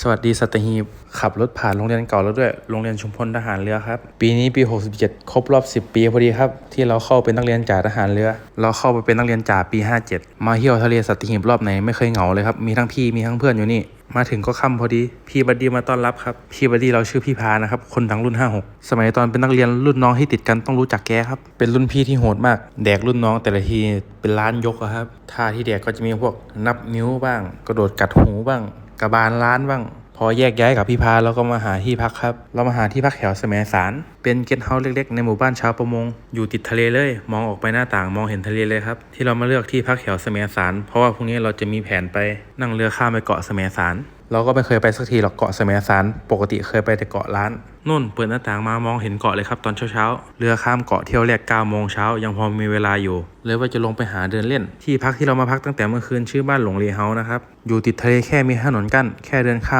สวัสดีสัตหีบขับรถผ่านโรงเรียนเก่าแล้วด้วย โรงเรียนชุมพลทหารเรือครับ ปีนี้ปี 67 ครบรอบ 10 ปีพอดีครับ ที่เราเข้าเป็นนักเรียนจ่าทหารเรือ เราเข้าไปเป็นนักเรียนจ่าปี 57 มาเที่ยวทะเลสัตหีบรอบไหนไม่เคยเหงาเลยครับ มีทั้งพี่มีทั้งเพื่อนอยู่นี่ มาถึงก็ค่ำพอดี พี่บัดดี้มาต้อนรับครับ พี่บัดดี้เราชื่อพี่พานะครับ คนทั้งรุ่น 56 สมัยตอนเป็นนักเรียนรุ่นน้องที่ติดกันต้องรู้จักแกครับ เป็นรุ่นพี่ที่โหดมาก แดกรุ่นน้องแต่ละทีเป็นล้านยกครับ ท่าที่แดกก็จะมีพวกนับนิ้วบ้าง กระโดดกัดหูบ้าง กบาลร้านบ้าง พอแยกย้ายกับพี่พาเราก็มาหาที่พักครับ เรามาหาที่พักแถวสมสาร เป็นเกสต์เฮาส์เล็กๆ ในหมู่บ้านชาวประมง อยู่ติดทะเลเลย มองออกไปหน้าต่างมองเห็นทะเลเลยครับ ที่เรามาเลือกที่พักแถวสมสาร เพราะว่าพรุ่งนี้เราจะมีแผนไปนั่งเรือข้ามไปเกาะสมสารเราก็ไม่เคยไปสักทีหรอกเกาะสมสาร ปกติเคยไปแต่เกาะล้านนุ่นเปิดหน้าต่างมามองเห็นเกาะเลยครับตอนเช้าๆ เรือข้ามเกาะเที่ยวแรก9โมงเช้ายังพอมีเวลาอยู่ เลยว่าจะลงไปหาเดินเล่น ที่พักที่เรามาพักตั้งแต่เมื่อคืนชื่อบ้านหลงเลเฮาส์นะครับ อยู่ติดทะเลแค่มีถนนกั้นแค่เดินข้าม